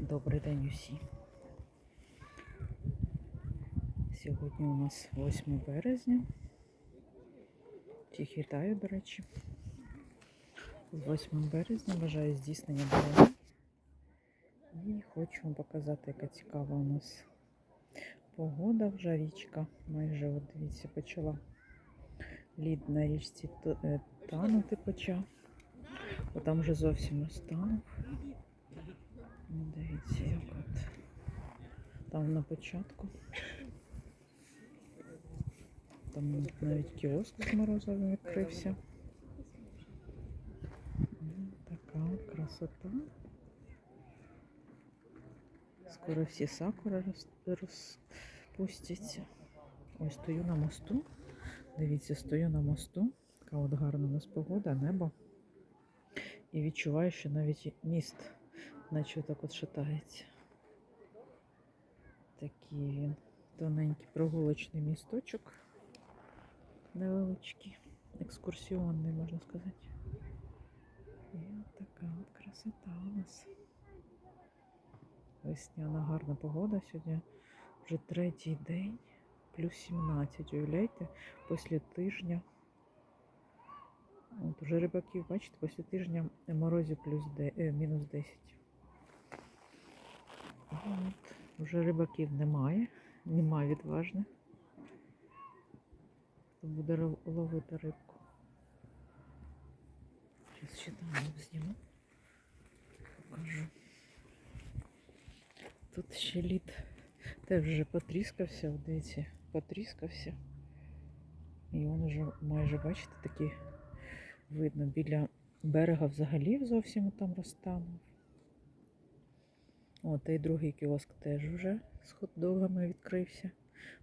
Добрий день усі. Сьогодні у нас 8 березня. Всіх вітаю, до речі. З 8 березня бажаю здійснення бажань. І хочу вам показати, яка цікава у нас погода. Вже річка майже, от дивіться, почала лід на річці е, танути почав. Бо там вже зовсім. Ну, Дивіться, як от. Там на початку. Там навіть кіоск з морозивом відкрився. Така от красота. Скоро всі сакури роз- розпустяться. Ось стою на мосту. Дивіться, стою на мосту. Така от гарна у нас погода, небо. І відчуваю, що навіть міст наче так от шатається. Такий він тоненький прогулочний місточок. Невеличкий, екскурсіонний, можна сказати. І от така от красота у нас. Весняна гарна погода. Сьогодні вже третій день, плюс 17. Уявляєте, після тижня. От уже рибаків, бачите, після тижня морозів плюс де, е, мінус 10. От, вже рибаків немає, немає відважних. Хто буде ловити рибку. Зараз ще там зніму. Покажу. Тут ще лід теж вже потріскався, от дивіться, потріскався. І він вже майже, бачите, такий видно біля берега взагалі зовсім там розтанув. О, та й другий кіоск теж вже з хот-догами відкрився.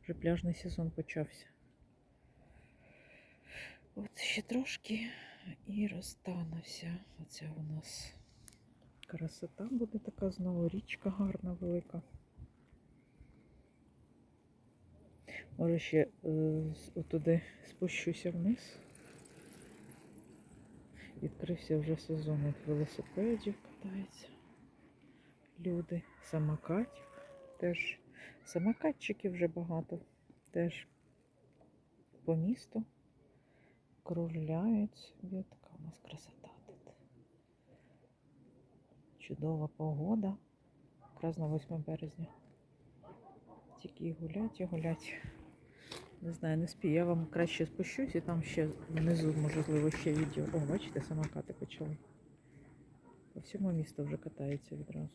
Вже пляжний сезон почався. От ще трошки і розтанувся. Оця у нас красота буде така знову річка гарна, велика. Може ще е, з- туди спущуся вниз. Відкрився вже сезон от велосипедів катаються. Люди, самокатів теж. Самокатчиків вже багато. Теж по місту кружляють. Така у нас красота тут. Чудова погода. Якраз на 8 березня. Тільки гулять, і гулять. Не знаю, не спію. Я вам краще спущусь і там ще внизу, можливо, ще відео. О, бачите, самокати почали. По всьому місту вже катаються відразу.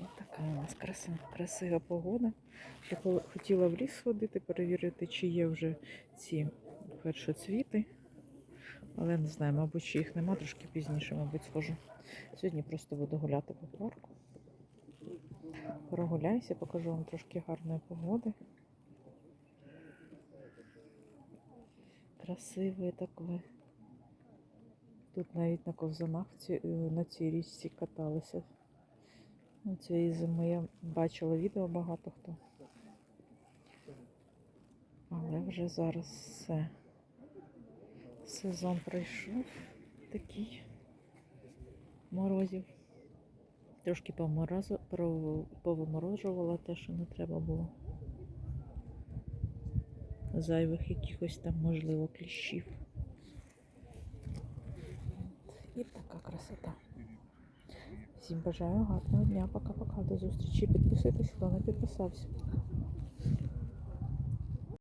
Ось така у нас краса, красива погода. Хо- хотіла в ліс сходити, перевірити, чи є вже ці першоцвіти. Але не знаю, мабуть, ще їх нема, трошки пізніше, мабуть, схожу. Сьогодні просто буду гуляти по парку. Прогуляюся, покажу вам трошки гарної погоди. Красиве таке. Тут навіть на ковзанах е, на цій річці каталися. Цієї зими я бачила відео багато хто. Але вже зараз все. Сезон пройшов такий морозів. Трошки поморозу, повиморожувала те, що не треба було. Зайвих якихось там, можливо, кліщів. І така красота. Всім бажаю гарного дня. Пока-пока. До зустрічі. Підписуйтесь, хто не підписався.